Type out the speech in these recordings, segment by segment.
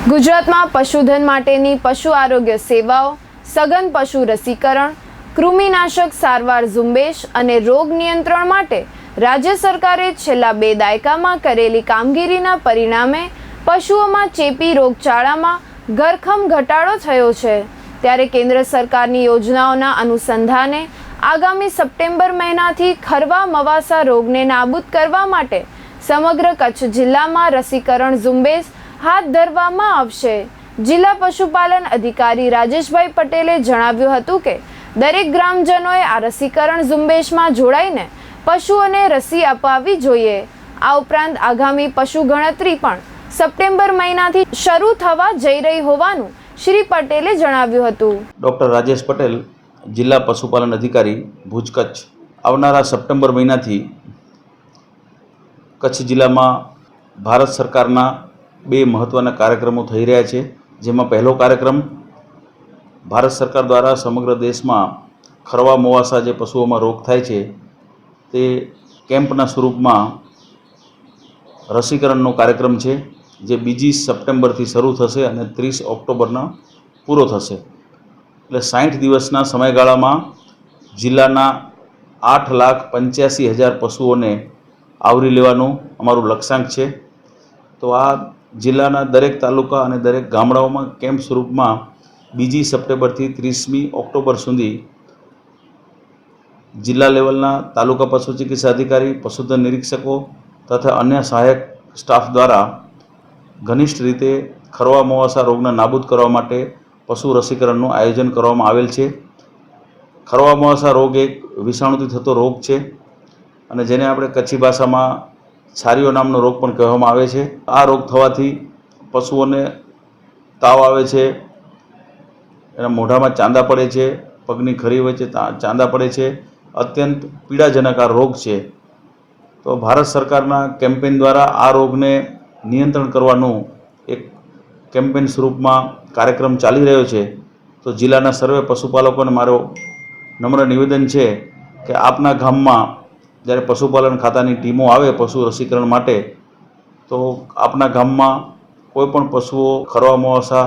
ગુજરાતમાં પશુધન માટેની પશુ આરોગ્ય સેવાઓ, સઘન પશુ રસીકરણ, કૃમિનાશક સારવાર ઝુંબેશ અને રોગ નિયંત્રણ માટે રાજ્ય સરકારે છેલ્લા બે દાયકામાં કરેલી કામગીરીના પરિણામે પશુઓમાં ચેપી રોગચાળામાં ઘરખમ ઘટાડો થયો છે. ત્યારે કેન્દ્ર સરકારની યોજનાઓના અનુસંધાને આગામી સપ્ટેમ્બર મહિનાથી ખરવા મવાસા રોગને નાબૂદ કરવા માટે સમગ્ર કચ્છ જિલ્લામાં રસીકરણ ઝુંબેશ હાથ ધરવામાં આવશે. જિલ્લા પશુપાલન અધિકારી રાજેશભાઈ પટેલે જણાવ્યું હતું કે, દરેક ગ્રામજનોએ આ રસીકરણ ઝુંબેશમાં જોડાઈને પશુઓને રસી અપાવવી જોઈએ. આ ઉપરાંત આગામી પશુ ગણતરી પણ સપ્ટેમ્બર મહિનાથી શરૂ થવા જઈ રહી હોવાનું શ્રી પટેલે જણાવ્યું હતું. ડૉક્ટર રાજેશ પટેલ, જિલ્લા પશુપાલન અધિકારી ભુજ કચ્છ. આવનારા સપ્ટેમ્બર મહિનાથી કચ્છ જિલ્લામાં ભારત સરકારના બે મહત્ત્વના કાર્યક્રમો થઈ રહ્યા છે, જેમાં પહેલો કાર્યક્રમ ભારત સરકાર દ્વારા સમગ્ર દેશમાં ખરવા મોવાસા જે પશુઓમાં રોગ થાય છે, તે કેમ્પના સ્વરૂપમાં રસીકરણનો કાર્યક્રમ છે, જે બીજી સપ્ટેમ્બરથી શરૂ થશે અને ત્રીસ ઓક્ટોબરના પૂરો થશે. એટલે સાઠ દિવસના સમયગાળામાં જિલ્લાના આઠ લાખ પંચ્યાસી હજાર પશુઓને આવરી લેવાનું અમારું લક્ષ્યાંક છે. તો આ જિલ્લાના દરેક તાલુકા અને દરેક ગામડાઓમાં કેમ્પ સ્વરૂપમાં બીજી સપ્ટેમ્બરથી ત્રીસમી ઓક્ટોબર સુધી જિલ્લા લેવલના તાલુકા પશુ ચિકિત્સા અધિકારી, પશુધન નિરીક્ષકો તથા અન્ય સહાયક સ્ટાફ દ્વારા ઘનિષ્ઠ રીતે ખરવા મોવાસા રોગને નાબૂદ કરવા માટે પશુ રસીકરણનું આયોજન કરવામાં આવેલ છે. ખરવા મોવાસા રોગ એક વિષાણુથી થતો રોગ છે અને જેને આપણે કચ્છી ભાષામાં છારીઓ નામનો રોગ પણ કહેવામાં આવે છે. આ રોગ થવાથી પશુઓને તાવ આવે છે, એના મોઢામાં ચાંદા પડે છે, પગની ખરી વચ્ચે તા- ચાંદા પડે છે. અત્યંત પીડાજનક આ રોગ છે. તો ભારત સરકારના કેમ્પેન દ્વારા આ રોગને નિયંત્રણ કરવાનું એક કેમ્પેન સ્વરૂપમાં કાર્યક્રમ ચાલી રહ્યો છે. તો જિલ્લાના સર્વે પશુપાલકોને મારો નમ્ર નિવેદન છે કે આપના ગામમાં જ્યારે પશુપાલન ખાતાની ટીમો આવે પશુ રસીકરણ માટે, તો આપના ગામમાં કોઈ પણ પશુઓ ખરવા મોવાસા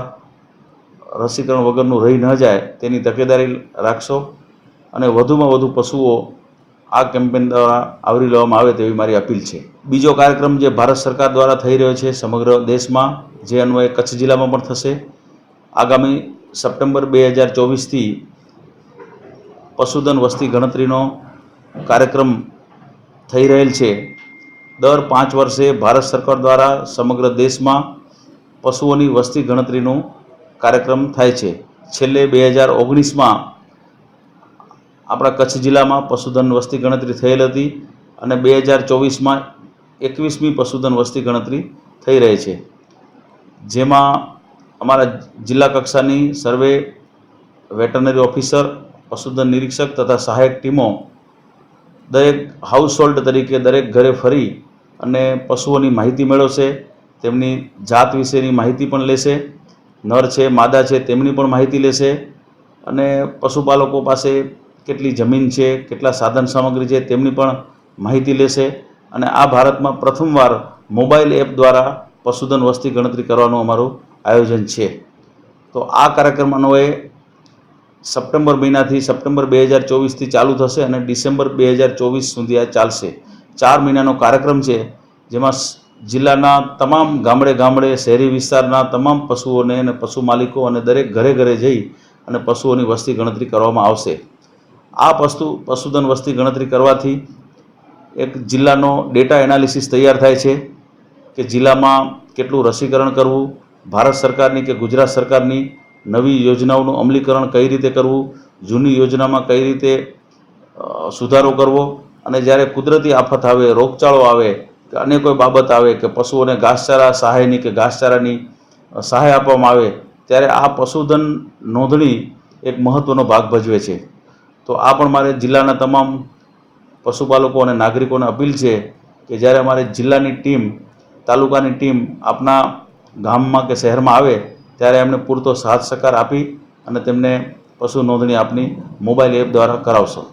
રસીકરણ વગરનું રહી ન જાય, તેની તકેદારી રાખશો અને વધુમાં વધુ પશુઓ આ કેમ્પેન દ્વારા આવરી લેવામાં આવે તેવી મારી અપીલ છે. બીજો કાર્યક્રમ જે ભારત સરકાર દ્વારા થઈ રહ્યો છે સમગ્ર દેશમાં, જે અન્વયે કચ્છ જિલ્લામાં પણ થશે. આગામી સપ્ટેમ્બર બે હજાર ચોવીસથી પશુધન વસ્તી ગણતરીનો કાર્યક્રમ થઈ રહેલ છે. દર પાંચ વર્ષે ભારત સરકાર દ્વારા સમગ્ર દેશમાં પશુઓની વસ્તી ગણતરીનું કાર્યક્રમ થાય છે. છેલ્લે બે હજાર ઓગણીસમાં આપણા કચ્છ જિલ્લામાં પશુધન વસ્તી ગણતરી થયેલ હતી અને બે હજાર ચોવીસમાં એકવીસમી પશુધન વસ્તી ગણતરી થઈ રહી છે. જેમાં અમારા જિલ્લા કક્ષાની સર્વે, વેટરનરી ઓફિસર, પશુધન નિરીક્ષક તથા સહાયક ટીમો દરેક હાઉસહોલ્ડ તરીકે દરેક ઘરે ફરી અને પશુઓની માહિતી મેળવશે, તેમની જાત વિશેની માહિતી પણ લેશે, નર છે, માદા છે, તેમની પણ માહિતી લેશે અને પશુપાલકો પાસે કેટલી જમીન છે, કેટલા સાધન સામગ્રી છે, તેમની પણ માહિતી લેશે અને આ ભારતમાં પ્રથમવાર મોબાઈલ એપ દ્વારા પશુધન વસ્તી ગણતરી કરવાનું અમારું આયોજન છે. તો આ કાર્યક્રમ અન્વયે સપ્ટેમ્બર મહિનાથી સપ્ટેમ્બર બે હજાર ચોવીસથી ચાલુ થશે અને ડિસેમ્બર બે હજાર ચોવીસ સુધી આ ચાલશે. ચાર મહિનાનો કાર્યક્રમ છે, જેમાં જિલ્લાના તમામ ગામડે ગામડે, શહેરી વિસ્તારના તમામ પશુઓને અને પશુ માલિકો અને દરેક ઘરે ઘરે જઈ અને પશુઓની વસ્તી ગણતરી કરવામાં આવશે. આ પશુ, પશુધન વસ્તી ગણતરી કરવાથી એક જિલ્લાનો ડેટા એનાલિસિસ તૈયાર થાય છે કે જિલ્લામાં કેટલું રસીકરણ કરવું, ભારત સરકારની કે ગુજરાત સરકારની નવી યોજનાઓનું અમલીકરણ કઈ રીતે કરવું, જૂની યોજનામાં કઈ રીતે સુધારો કરવો અને જ્યારે કુદરતી આફત આવે, રોગચાળો આવે, કે અન્ય કોઈ બાબત આવે કે પશુઓને ઘાસચારા સહાયની કે ઘાસચારાની સહાય આપવામાં આવે, ત્યારે આ પશુધન નોંધણી એક મહત્ત્વનો ભાગ ભજવે છે. તો આ પણ મારે જિલ્લાના તમામ પશુપાલકો અને નાગરિકોને અપીલ છે કે જ્યારે અમારે જિલ્લાની ટીમ, તાલુકાની ટીમ આપના ગામમાં કે શહેરમાં આવે ત્યારે એમને પૂરતો સાથ સહકાર આપી અને તેમને પશુ નોંધણી આપની મોબાઈલ એપ દ્વારા કરાવશો.